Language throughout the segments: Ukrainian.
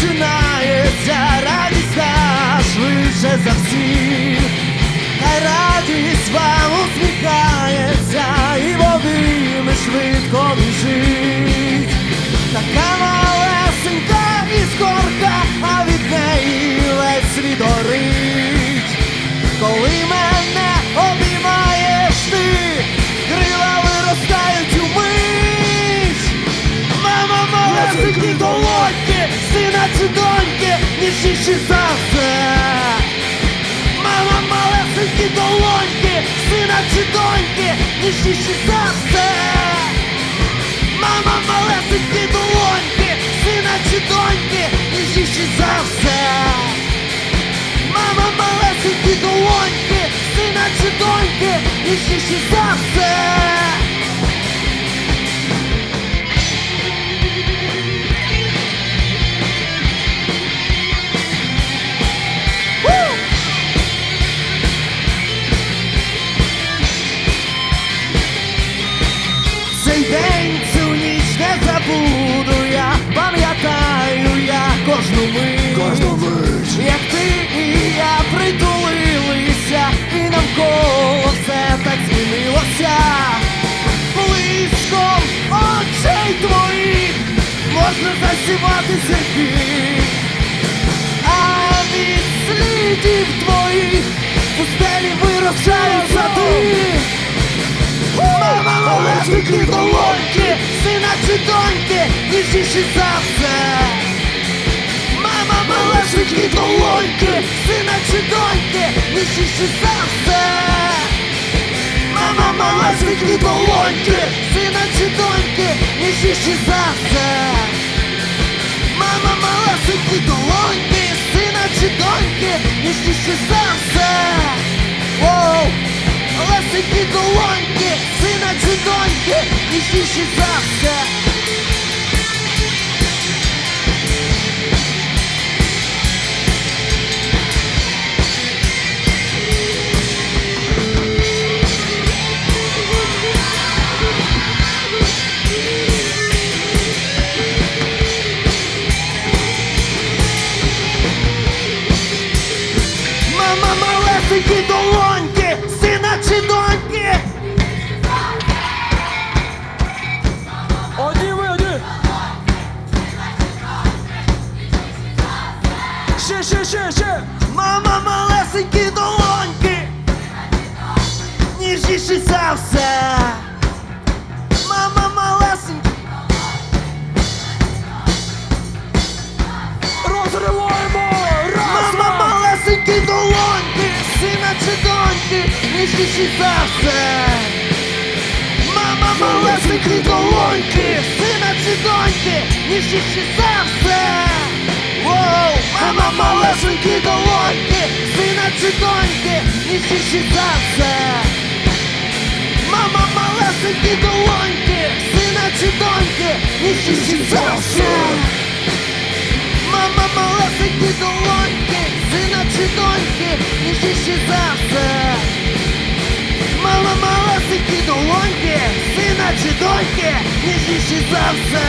починається радість та швидше за всіх. Хай радість вам усміхається і води ми швидко біжить. Чи доньки, ніжніші за все. Мама малесенькі долоньки, сина чи доньки, ніжніші за все. Мама малесенькі долоньки, сина чи доньки, ніжніші за все. Мама малесенькі долоньки, сина чи доньки, ніжніші за все. Забуду я, пам'ятаю я кожну мить, Кожну мить. як ти і я притулилися, і навколо все так змінилося. Близько очей твоїх можна засівати зірки, а від слідів твоїх в пустелі виростають Мама малесенькі долоньки, сина чи доньки, ніжніші за все. Мама малесенькі долоньки, сина чи доньки, ніжніші за все. Мама малесенькі долоньки, сина чи доньки, ніжніші за все. Мама малесенькі долоньки, сина чи доньки, ніжніші за все. Малесенькі долоньки, сина чи доньки, ніжніші за все. Мама малесенькі долоньки, ніжніші за все. Мама малесенькі, Розриваємо. Раз, мама малесенькі долоньки, сина чи доньки, ніжніші за все. Мама малесенькі долоньки, сина чи доньки, ніжніші за все. Воу, мама малесенькі долоньки, сина чи доньки, ніжніші за все. Мама малесенькі долоньки, сина чи доньки, ніжніші за все. Мама малесенькі долоньки, сина чи доньки, ніжніші за все. Мама малесенькі долоньки, сина чи доньки, ніжніші за все.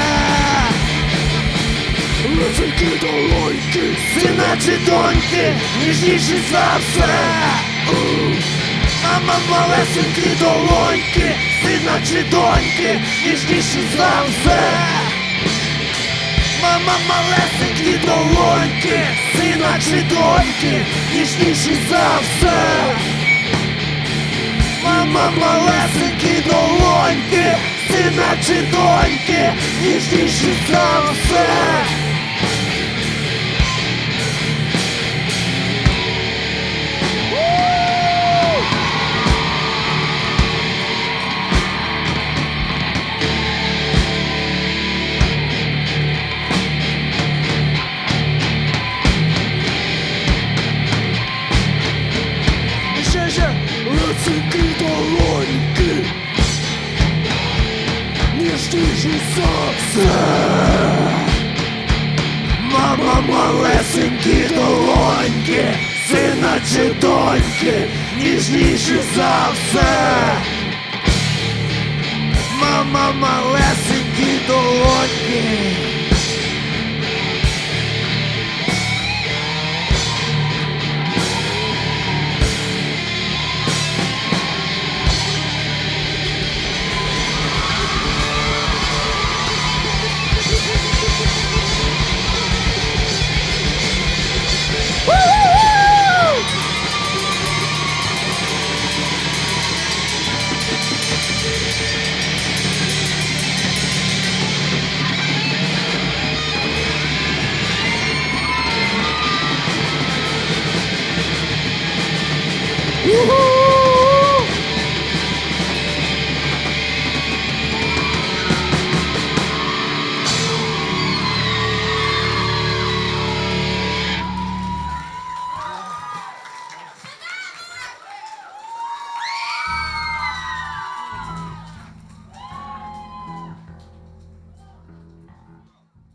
Лесенькі долоньки. Сина чи доньки, ніжніші за все. Мама малесенькі долоньки, сина чи доньки, ніжніші за все. Мама малесенькі долоньки, сина чи доньки, ніжніші за все. Мама малесенькі долоньки, сина чи доньки, ніжніші за все. Лесенькі долоньки. Ніжніші за все. Мама малесенькі долоньки, сина чи доньки, ніжніші за все. Мама малесенькі долоньки, Woohoo!